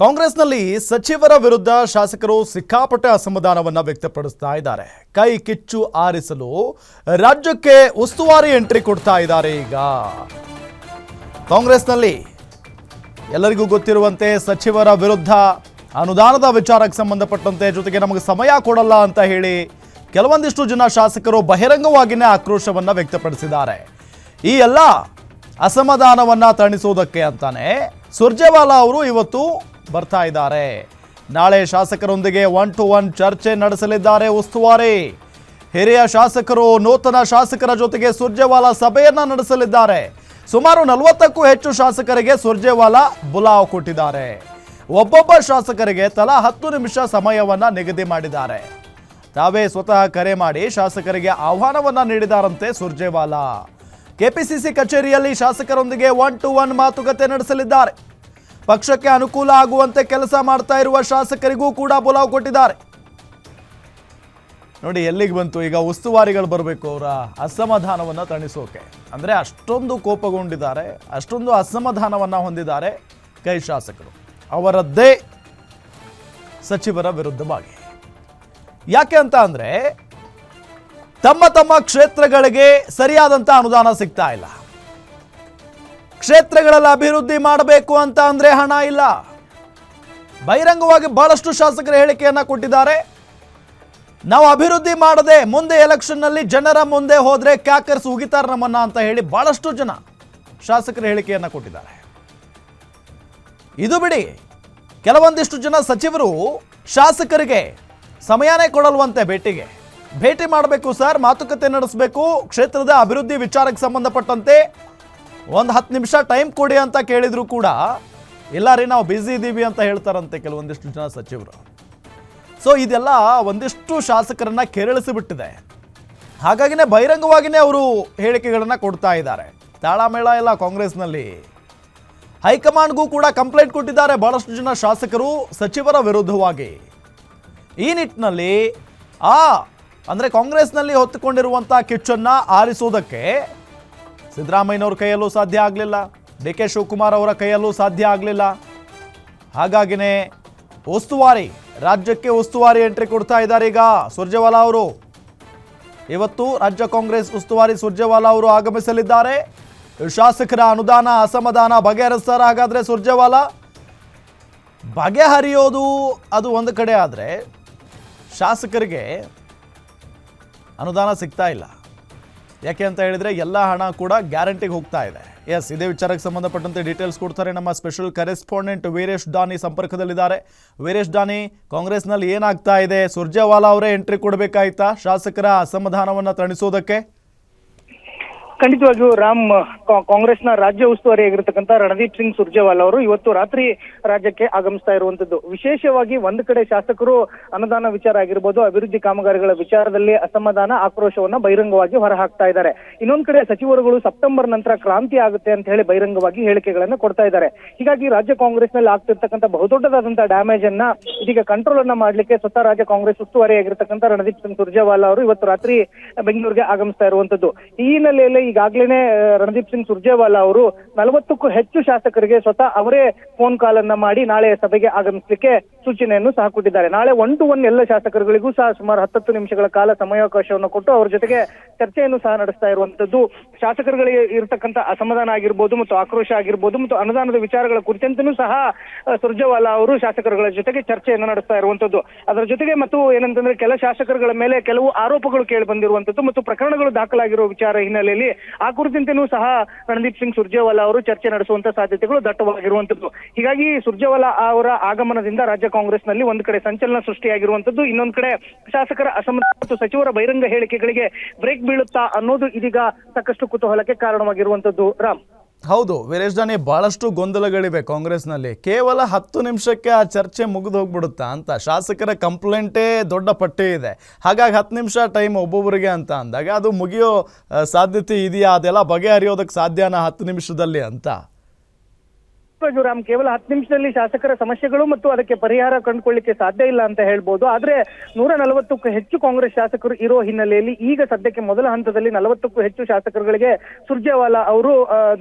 ಕಾಂಗ್ರೆಸ್ನಲ್ಲಿ ಸಚಿವರ ವಿರುದ್ಧ ಶಾಸಕರು ಸಿಕ್ಕಾಪಟ್ಟೆ ಅಸಮಾಧಾನವನ್ನು ವ್ಯಕ್ತಪಡಿಸ್ತಾ ಇದ್ದಾರೆ. ಕೈ ಕಿಚ್ಚು ಆರಿಸಲು ರಾಜ್ಯಕ್ಕೆ ಉಸ್ತುವಾರಿ ಎಂಟ್ರಿ ಕೊಡ್ತಾ ಇದ್ದಾರೆ ಈಗ. ಕಾಂಗ್ರೆಸ್ನಲ್ಲಿ ಎಲ್ಲರಿಗೂ ಗೊತ್ತಿರುವಂತೆ ಸಚಿವರ ವಿರುದ್ಧ ಅನುದಾನದ ವಿಚಾರಕ್ಕೆ ಸಂಬಂಧಪಟ್ಟಂತೆ ಜೊತೆಗೆ ನಮಗೆ ಸಮಯ ಕೊಡಲ್ಲ ಅಂತ ಹೇಳಿ ಕೆಲವೊಂದಿಷ್ಟು ಜನ ಶಾಸಕರು ಬಹಿರಂಗವಾಗಿಯೇ ಆಕ್ರೋಶವನ್ನು ವ್ಯಕ್ತಪಡಿಸಿದ್ದಾರೆ. ಈ ಎಲ್ಲ ಅಸಮಾಧಾನವನ್ನು ತಣಿಸುವುದಕ್ಕೆ ಅಂತಾನೆ ಸುರ್ಜೇವಾಲಾ ಅವರು ಇವತ್ತು ಬರ್ತಾ ಇದ್ದಾರೆ. ನಾಳೆ ಶಾಸಕರೊಂದಿಗೆ ಒನ್ ಟು ಒನ್ ಚರ್ಚೆ ನಡೆಸಲಿದ್ದಾರೆ ಉಸ್ತುವಾರಿ. ಹಿರಿಯ ಶಾಸಕರು ನೂತನ ಶಾಸಕರ ಜೊತೆಗೆ ಸುರ್ಜೇವಾಲಾ ಸಭೆಯನ್ನ ನಡೆಸಲಿದ್ದಾರೆ. ಸುಮಾರು ನಲವತ್ತಕ್ಕೂ ಹೆಚ್ಚು ಶಾಸಕರಿಗೆ ಸುರ್ಜೇವಾಲಾ ಬುಲಾವ್ ಕೊಟ್ಟಿದ್ದಾರೆ. ಒಬ್ಬೊಬ್ಬ ಶಾಸಕರಿಗೆ ತಲಾ ಹತ್ತು ನಿಮಿಷ ಸಮಯವನ್ನ ನಿಗದಿ ಮಾಡಿದ್ದಾರೆ. ತಾವೇ ಸ್ವತಃ ಕರೆ ಮಾಡಿ ಶಾಸಕರಿಗೆ ಆಹ್ವಾನವನ್ನ ನೀಡಿದಾರಂತೆ ಸುರ್ಜೇವಾಲಾ. ಕೆಪಿಸಿಸಿ ಕಚೇರಿಯಲ್ಲಿ ಶಾಸಕರೊಂದಿಗೆ ಒನ್ ಟು ಒನ್ ಮಾತುಕತೆ ನಡೆಸಲಿದ್ದಾರೆ. ಪಕ್ಷಕ್ಕೆ ಅನುಕೂಲ ಆಗುವಂತೆ ಕೆಲಸ ಮಾಡ್ತಾ ಇರುವ ಶಾಸಕರಿಗೂ ಕೂಡ ಬುಲಾವ್ ಕೊಟ್ಟಿದ್ದಾರೆ. ನೋಡಿ, ಎಲ್ಲಿಗೆ ಬಂತು? ಈಗ ಉಸ್ತುವಾರಿಗಳು ಬರಬೇಕು ಅವರ ಅಸಮಾಧಾನವನ್ನು ತಣಿಸೋಕೆ. ಅಂದರೆ ಅಷ್ಟೊಂದು ಕೋಪಗೊಂಡಿದ್ದಾರೆ, ಅಷ್ಟೊಂದು ಅಸಮಾಧಾನವನ್ನು ಹೊಂದಿದ್ದಾರೆ ಕೈ ಶಾಸಕರು. ಅವರದ್ದೇ ಸಚಿವರ ವಿರುದ್ಧವಾಗಿ. ಯಾಕೆ ಅಂತ ಅಂದರೆ, ತಮ್ಮ ತಮ್ಮ ಕ್ಷೇತ್ರಗಳಿಗೆ ಸರಿಯಾದಂಥ ಅನುದಾನ ಸಿಗ್ತಾ ಇಲ್ಲ. ಕ್ಷೇತ್ರಗಳಲ್ಲಿ ಅಭಿವೃದ್ಧಿ ಮಾಡಬೇಕು ಅಂತ ಅಂದ್ರೆ ಹಣ ಇಲ್ಲ. ಬಹಿರಂಗವಾಗಿ ಬಹಳಷ್ಟು ಶಾಸಕರ ಹೇಳಿಕೆಯನ್ನ ಕೊಟ್ಟಿದ್ದಾರೆ. ನಾವು ಅಭಿವೃದ್ಧಿ ಮಾಡದೆ ಮುಂದೆ ಎಲೆಕ್ಷನ್ನಲ್ಲಿ ಜನರ ಮುಂದೆ ಹೋದ್ರೆ ಕ್ಯಾಕರ್ಸ್ ಉಗಿತಾರೆ ನಮ್ಮನ್ನ ಅಂತ ಹೇಳಿ ಬಹಳಷ್ಟು ಜನ ಶಾಸಕರ ಹೇಳಿಕೆಯನ್ನ ಕೊಟ್ಟಿದ್ದಾರೆ. ಇದು ಬಿಡಿ, ಕೆಲವೊಂದಿಷ್ಟು ಜನ ಸಚಿವರು ಶಾಸಕರಿಗೆ ಸಮಯನೇ ಕೊಡಲ್ವಂತೆ ಭೇಟಿಗೆ. ಭೇಟಿ ಮಾಡಬೇಕು ಸರ್, ಮಾತುಕತೆ ನಡೆಸಬೇಕು, ಕ್ಷೇತ್ರದ ಅಭಿವೃದ್ಧಿ ವಿಚಾರಕ್ಕೆ ಸಂಬಂಧಪಟ್ಟಂತೆ ಒಂದು ಹತ್ತು ನಿಮಿಷ ಟೈಮ್ ಕೊಡಿ ಅಂತ ಕೇಳಿದ್ರು ಕೂಡ, ಇಲ್ಲ ರೀ ನಾವು ಬ್ಯುಸಿ ಇದ್ದೀವಿ ಅಂತ ಹೇಳ್ತಾರಂತೆ ಕೆಲವೊಂದಿಷ್ಟು ಜನ ಸಚಿವರು. ಸೊ ಇದೆಲ್ಲ ಒಂದಿಷ್ಟು ಶಾಸಕರನ್ನ ಕೆರಳಿಸಿಬಿಟ್ಟಿದೆ. ಹಾಗಾಗಿನೇ ಬಹಿರಂಗವಾಗಿಯೇ ಅವರು ಹೇಳಿಕೆಗಳನ್ನು ಕೊಡ್ತಾ ಇದ್ದಾರೆ. ತಾಳಮೇಳ ಇಲ್ಲ ಕಾಂಗ್ರೆಸ್ನಲ್ಲಿ. ಹೈಕಮಾಂಡ್ಗೂ ಕೂಡ ಕಂಪ್ಲೇಂಟ್ ಕೊಟ್ಟಿದ್ದಾರೆ ಬಹಳಷ್ಟು ಜನ ಶಾಸಕರು, ಸಚಿವರ ವಿರುದ್ಧವಾಗಿ. ಈ ನಿಟ್ಟಿನಲ್ಲಿ, ಆ, ಅಂದರೆ ಕಾಂಗ್ರೆಸ್ನಲ್ಲಿ ಹೊತ್ತುಕೊಂಡಿರುವಂಥ ಕಿಚ್ಚನ್ನು ಆರಿಸುವುದಕ್ಕೆ ಸಿದ್ದರಾಮಯ್ಯನವ್ರ ಕೈಯಲ್ಲೂ ಸಾಧ್ಯ ಆಗಲಿಲ್ಲ. ಡಿ ಕೆ ಶಿವಕುಮಾರ್ ಅವರ ಕೈಯಲ್ಲೂ ಸಾಧ್ಯ ಆಗಲಿಲ್ಲ. ಹಾಗಾಗಿನೇ ಉಸ್ತುವಾರಿ, ರಾಜ್ಯಕ್ಕೆ ಉಸ್ತುವಾರಿ ಎಂಟ್ರಿ ಕೊಡ್ತಾ ಇದ್ದಾರೆ ಈಗ ಸುರ್ಜೇವಾಲಾ ಅವರು. ಇವತ್ತು ರಾಜ್ಯ ಕಾಂಗ್ರೆಸ್ ಉಸ್ತುವಾರಿ ಸುರ್ಜೇವಾಲಾ ಅವರು ಆಗಮಿಸಲಿದ್ದಾರೆ. ಶಾಸಕರ ಅನುದಾನ, ಅಸಮಾಧಾನ ಬಗೆಹರಿಸ್ತಾರ ಹಾಗಾದರೆ ಸುರ್ಜೇವಾಲಾ. ಬಗೆಹರಿಯೋದು ಅದು ಒಂದು ಕಡೆ ಆದರೆ ಶಾಸಕರಿಗೆ ಅನುದಾನ ಸಿಗ್ತಾ ಇಲ್ಲ. ಯಾಕೆ ಅಂತ ಹೇಳಿದ್ರೆ ಎಲ್ಲ ಹಣ ಕೂಡ ಗ್ಯಾರಂಟಿಗೆ ಹೋಗ್ತಾ ಇದೆ. ಎಸ್ ಇದೇ ವಿಚಾರಕ್ಕೆ ಸಂಬಂಧಪಟ್ಟಂತೆ ಡೀಟೇಲ್ಸ್ ಕೊಡ್ತಾರೆ ನಮ್ಮ ಸ್ಪೆಷಲ್ ಕರೆಸ್ಪಾಂಡೆಂಟ್ ವೀರೇಶ್ ಡಾನಿ ಸಂಪರ್ಕದಲ್ಲಿದ್ದಾರೆ. ವೀರೇಶ್ ಡಾನಿ ಕಾಂಗ್ರೆಸ್ನಲ್ಲಿ ಏನಾಗ್ತಾ ಇದೆ? ಸುರ್ಜೇವಾಲಾ ಅವರೇ ಎಂಟ್ರಿ ಕೊಡಬೇಕಾಯ್ತಾ? ಶಾಸಕರ ಅಸಮಾಧಾನವನ್ನು ತಣಿಸೋದಕ್ಕೆ? ಖಂಡಿತವಾಗಿಯೂ ರಾಮ್ ಕಾಂಗ್ರೆಸ್ನ ರಾಜ್ಯ ಉಸ್ತುವಾರಿ ಆಗಿರತಕ್ಕಂತ ರಣದೀಪ್ ಸಿಂಗ್ ಸುರ್ಜೇವಾಲ್ ಅವರು ಇವತ್ತು ರಾತ್ರಿ ರಾಜ್ಯಕ್ಕೆ ಆಗಮಿಸ್ತಾ ಇರುವಂತದ್ದು ವಿಶೇಷವಾಗಿ ಒಂದು ಕಡೆ ಶಾಸಕರು ಅನುದಾನ ವಿಚಾರ ಆಗಿರ್ಬೋದು, ಅಭಿವೃದ್ಧಿ ಕಾಮಗಾರಿಗಳ ವಿಚಾರದಲ್ಲಿ ಅಸಮಾಧಾನ ಆಕ್ರೋಶವನ್ನ ಬಹಿರಂಗವಾಗಿ ಹೊರಹಾಕ್ತಾ ಇದ್ದಾರೆ. ಇನ್ನೊಂದ್ ಕಡೆ ಸಚಿವರುಗಳು ಸೆಪ್ಟೆಂಬರ್ ನಂತರ ಕ್ರಾಂತಿ ಆಗುತ್ತೆ ಅಂತ ಹೇಳಿ ಬಹಿರಂಗವಾಗಿ ಹೇಳಿಕೆಗಳನ್ನ ಕೊಡ್ತಾ ಇದ್ದಾರೆ. ಹೀಗಾಗಿ ರಾಜ್ಯ ಕಾಂಗ್ರೆಸ್ನಲ್ಲಿ ಆಗ್ತಿರ್ತಕ್ಕಂಥ ಬಹುದೊಡ್ಡದಾದಂತಹ ಡ್ಯಾಮೇಜ್ ಅನ್ನ ಇದೀಗ ಕಂಟ್ರೋಲ್ ಅನ್ನ ಮಾಡ್ಲಿಕ್ಕೆ ಸ್ವತಃ ರಾಜ್ಯ ಕಾಂಗ್ರೆಸ್ ಉಸ್ತುವಾರಿ ಆಗಿರತಕ್ಕಂಥ ರಣದೀಪ್ ಸಿಂಗ್ ಸುರ್ಜೇವಾಲಾ ಅವರು ಇವತ್ತು ರಾತ್ರಿ ಬೆಂಗಳೂರಿಗೆ ಆಗಮಿಸ್ತಾ ಇರುವಂತದ್ದು ಈ ಹಿನ್ನೆಲೆಯಲ್ಲಿ ಈಗಾಗಲೇ ರಣದೀಪ್ ಸುರ್ಜೇವಾಲಾ ಅವರು ನಲವತ್ತಕ್ಕೂ ಹೆಚ್ಚು ಶಾಸಕರಿಗೆ ಸ್ವತಃ ಅವರೇ ಫೋನ್ ಕಾಲ್ ಅನ್ನ ಮಾಡಿ ನಾಳೆ ಸಭೆಗೆ ಆಗಮಿಸಲಿಕ್ಕೆ ಸೂಚನೆಯನ್ನು ಸಹ ಕೊಟ್ಟಿದ್ದಾರೆ. ನಾಳೆ ಒನ್ ಟು ಒನ್ ಎಲ್ಲ ಶಾಸಕರುಗಳಿಗೂ ಸಹ ಸುಮಾರು ಹತ್ತತ್ತು ನಿಮಿಷಗಳ ಕಾಲ ಸಮಯಾವಕಾಶವನ್ನು ಕೊಟ್ಟು ಅವ್ರ ಜೊತೆಗೆ ಚರ್ಚೆಯನ್ನು ಸಹ ನಡೆಸ್ತಾ ಇರುವಂತದ್ದು. ಶಾಸಕರುಗಳಿಗೆ ಇರತಕ್ಕಂತ ಅಸಮಾಧಾನ ಆಗಿರ್ಬೋದು ಮತ್ತು ಆಕ್ರೋಶ ಆಗಿರ್ಬೋದು ಮತ್ತು ಅನುದಾನದ ವಿಚಾರಗಳ ಕುರಿತಂತೂ ಸಹ ಸುರ್ಜೇವಾಲಾ ಅವರು ಶಾಸಕರುಗಳ ಜೊತೆಗೆ ಚರ್ಚೆಯನ್ನು ನಡೆಸ್ತಾ ಇರುವಂತದ್ದು. ಅದರ ಜೊತೆಗೆ ಮತ್ತು ಏನಂತಂದ್ರೆ ಕೆಲ ಶಾಸಕರುಗಳ ಮೇಲೆ ಕೆಲವು ಆರೋಪಗಳು ಕೇಳಿ ಬಂದಿರುವಂತದ್ದು ಮತ್ತು ಪ್ರಕರಣಗಳು ದಾಖಲಾಗಿರುವ ವಿಚಾರ ಹಿನ್ನೆಲೆಯಲ್ಲಿ ಆ ಕುರಿತಂತೆಯೂ ಸಹ ರಣದೀಪ್ ಸಿಂಗ್ ಸುರ್ಜೇವಾಲಾ ಅವರು ಚರ್ಚೆ ನಡೆಸುವಂತ ಸಾಧ್ಯತೆಗಳು ದಟ್ಟವಾಗಿರುವಂತದ್ದು. ಹೀಗಾಗಿ ಸುರ್ಜೇವಾಲಾ ಅವರ ಆಗಮನದಿಂದ ರಾಜ್ಯ ಕಾಂಗ್ರೆಸ್ನಲ್ಲಿ ಒಂದು ಕಡೆ ಸಂಚಲನ ಸೃಷ್ಟಿಯಾಗಿರುವಂತದ್ದು. ಇನ್ನೊಂದು ಕಡೆ ಶಾಸಕರ ಅಸಮಾಧಾನ ಮತ್ತು ಸಚಿವರ ಬಹಿರಂಗ ಹೇಳಿಕೆಗಳಿಗೆ ಬ್ರೇಕ್ ಬೀಳುತ್ತಾ ಅನ್ನೋದು ಇದೀಗ ಸಾಕಷ್ಟು ಕುತೂಹಲಕ್ಕೆ ಕಾರಣವಾಗಿರುವಂತದ್ದು. ರಾಮ್. ಹೌದು, ವೀರೇಶ್ ದಾನಿ ಬಹಳಷ್ಟು ಗೊಂದಲಗಳಿವೆ ಕಾಂಗ್ರೆಸ್ನಲ್ಲಿ. ಕೇವಲ ಹತ್ತು ನಿಮಿಷಕ್ಕೆ ಆ ಚರ್ಚೆ ಮುಗಿದು ಹೋಗ್ಬಿಡುತ್ತಾ ಅಂತ. ಶಾಸಕರ ಕಂಪ್ಲೇಂಟೇ ದೊಡ್ಡ ಪಟ್ಟಿ ಇದೆ. ಹಾಗಾಗಿ ಹತ್ತು ನಿಮಿಷ ಟೈಮ್ ಒಬ್ಬೊಬ್ಬರಿಗೆ ಅಂತ ಅಂದಾಗ ಅದು ಮುಗಿಯೋ ಸಾಧ್ಯತೆ ಇದೆಯಾ? ಅದೆಲ್ಲ ಬಗೆಹರಿಯೋದಕ್ಕೆ ಸಾಧ್ಯನಾ ಹತ್ತು ನಿಮಿಷದಲ್ಲಿ ಅಂತ? ನಿಜವಾಗಿಯೂ ರಾಮ್ ಕೇವಲ ಹತ್ತು ನಿಮಿಷದಲ್ಲಿ ಶಾಸಕರ ಸಮಸ್ಯೆಗಳು ಮತ್ತು ಅದಕ್ಕೆ ಪರಿಹಾರ ಕಂಡುಕೊಳ್ಳಿಕ್ಕೆ ಸಾಧ್ಯ ಇಲ್ಲ ಅಂತ ಹೇಳ್ಬೋದು. ಆದ್ರೆ ನೂರ ನಲವತ್ತಕ್ಕೂ ಹೆಚ್ಚು ಕಾಂಗ್ರೆಸ್ ಶಾಸಕರು ಇರೋ ಹಿನ್ನೆಲೆಯಲ್ಲಿ ಈಗ ಸದ್ಯಕ್ಕೆ ಮೊದಲ ಹಂತದಲ್ಲಿ ನಲವತ್ತಕ್ಕೂ ಹೆಚ್ಚು ಶಾಸಕರುಗಳಿಗೆ ಸುರ್ಜೇವಾಲಾ ಅವರು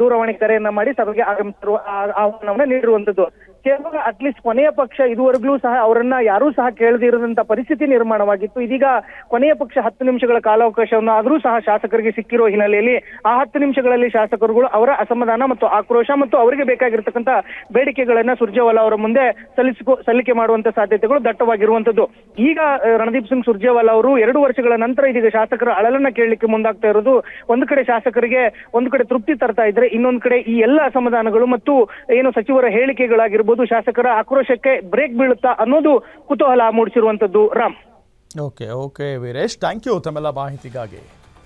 ದೂರವಾಣಿ ಕರೆಯನ್ನ ಮಾಡಿ ಸಭೆಗೆ ಆಗಮಿಸಿರುವ ಆಹ್ವಾನವನ್ನ ನೀಡಿರುವಂತದ್ದು. ಕೇವಲ ಅಟ್ಲೀಸ್ಟ್ ಕೊನೆಯ ಪಕ್ಷ ಇದುವರೆಗೂ ಸಹ ಅವರನ್ನ ಯಾರೂ ಸಹ ಕೇಳದಿರದಂತ ಪರಿಸ್ಥಿತಿ ನಿರ್ಮಾಣವಾಗಿತ್ತು. ಇದೀಗ ಕೊನೆಯ ಪಕ್ಷ ಹತ್ತು ನಿಮಿಷಗಳ ಕಾಲಾವಕಾಶವನ್ನು ಆದರೂ ಸಹ ಶಾಸಕರಿಗೆ ಸಿಕ್ಕಿರೋ ಹಿನ್ನೆಲೆಯಲ್ಲಿ ಆ ಹತ್ತು ನಿಮಿಷಗಳಲ್ಲಿ ಶಾಸಕರುಗಳು ಅವರ ಅಸಮಾಧಾನ ಮತ್ತು ಆಕ್ರೋಶ ಮತ್ತು ಅವರಿಗೆ ಬೇಕಾಗಿರ್ತಕ್ಕಂಥ ಬೇಡಿಕೆಗಳನ್ನ ಸುರ್ಜೇವಾಲಾ ಅವರ ಮುಂದೆ ಸಲ್ಲಿಸಿಕೊ, ಸಲ್ಲಿಕೆ ಮಾಡುವಂತ ಸಾಧ್ಯತೆಗಳು ದಟ್ಟವಾಗಿರುವಂತದ್ದು ಈಗ ರಣದೀಪ್ ಸಿಂಗ್ ಸುರ್ಜೇವಾಲಾ ಅವರು ಎರಡು ವರ್ಷಗಳ ನಂತರ ಇದೀಗ ಶಾಸಕರ ಅಳಲನ್ನ ಕೇಳಲಿಕ್ಕೆ ಮುಂದಾಗ್ತಾ ಇರೋದು ಒಂದು ಕಡೆ ಶಾಸಕರಿಗೆ ಒಂದು ಕಡೆ ತೃಪ್ತಿ ತರ್ತಾ ಇದ್ರೆ ಇನ್ನೊಂದು ಕಡೆ ಈ ಎಲ್ಲ ಅಸಮಾಧಾನಗಳು ಮತ್ತು ಏನು ಸಚಿವರ ಹೇಳಿಕೆಗಳಾಗಿರ್ಬೋದು ಶಾಸಕರ ಆಕ್ರೋಶಕ್ಕೆ ಬ್ರೇಕ್ ಬೀಳುತ್ತಾ ಅನ್ನೋದು ಕುತೂಹಲ ಮೂಡಿಸಿರುವಂತದ್ದು Ram. Okay okay Veeresh thank you ತಮ್ಮೆಲ್ಲ ಮಾಹಿತಿಗಾಗಿ.